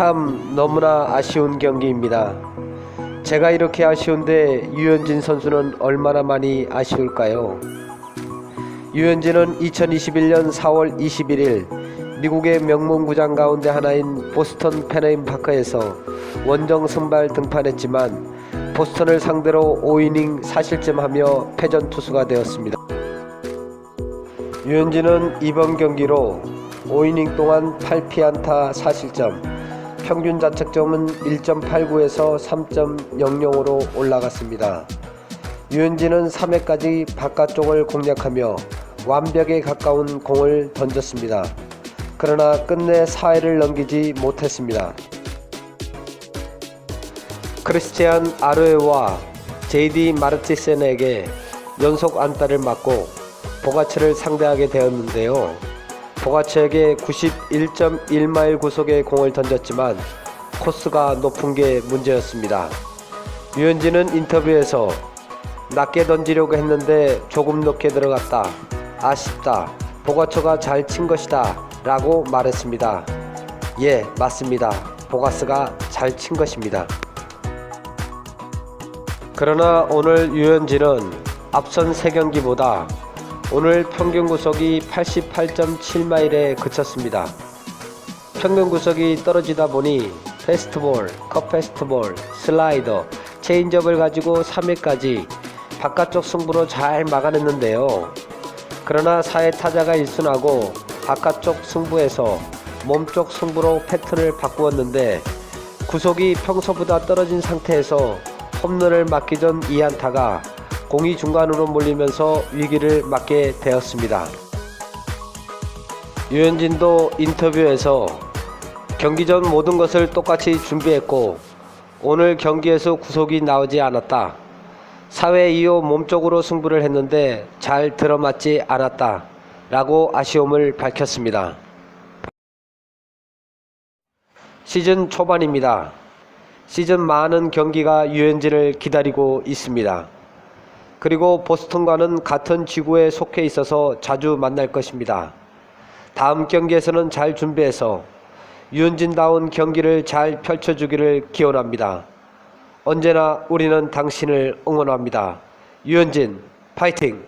참 너무나 아쉬운 경기입니다. 제가 이렇게 아쉬운데 유현진 선수는 얼마나 많이 아쉬울까요? 유현진은 2021년 4월 21일 미국의 명문 구장 가운데 하나인 보스턴 페네임 파크에서 원정 선발 등판했지만 보스턴을 상대로 5이닝 사실점하며 패전 투수가 되었습니다. 유현진은 이번 경기로 5이닝 동안 8피안타 4실점, 평균 자책점은 1.89에서 3.00으로 올라갔습니다. 유현진은 3회까지 바깥쪽을 공략하며 완벽에 가까운 공을 던졌습니다. 그러나 끝내 4회를 넘기지 못했습니다. 크리스티안 아르에와 제이디 마르티센에게 연속 안타를 맞고 보가츠를 상대하게 되었는데요. 보가츠에게 91.1마일 구속의 공을 던졌지만 코스가 높은 게 문제였습니다. 유현진은 인터뷰에서 낮게 던지려고 했는데 조금 높게 들어갔다. 아쉽다. 보가초가 잘 친 것이다. 라고 말했습니다. 예, 맞습니다. 보가스가 잘 친 것입니다. 그러나 오늘 유현진은 앞선 3경기보다 오늘 평균 구속이 88.7마일에 그쳤습니다. 평균 구속이 떨어지다 보니 페스트볼, 컵 페스트볼, 슬라이더, 체인지업을 가지고 3회까지 바깥쪽 승부로 잘 막아냈는데요. 그러나 4회 타자가 1순하고 바깥쪽 승부에서 몸쪽 승부로 패턴을 바꾸었는데 구속이 평소보다 떨어진 상태에서 홈런을 맞기 전 2안타가 공이 중간으로 몰리면서 위기를 맞게 되었습니다. 유현진도 인터뷰에서 경기 전 모든 것을 똑같이 준비했고 오늘 경기에서 구속이 나오지 않았다. 사회 이후 몸쪽으로 승부를 했는데 잘 들어맞지 않았다. 라고 아쉬움을 밝혔습니다. 시즌 초반입니다. 시즌 많은 경기가 유현진을 기다리고 있습니다. 그리고 보스턴과는 같은 지구에 속해 있어서 자주 만날 것입니다. 다음 경기에서는 잘 준비해서 유현진다운 경기를 잘 펼쳐주기를 기원합니다. 언제나 우리는 당신을 응원합니다. 유현진, 파이팅!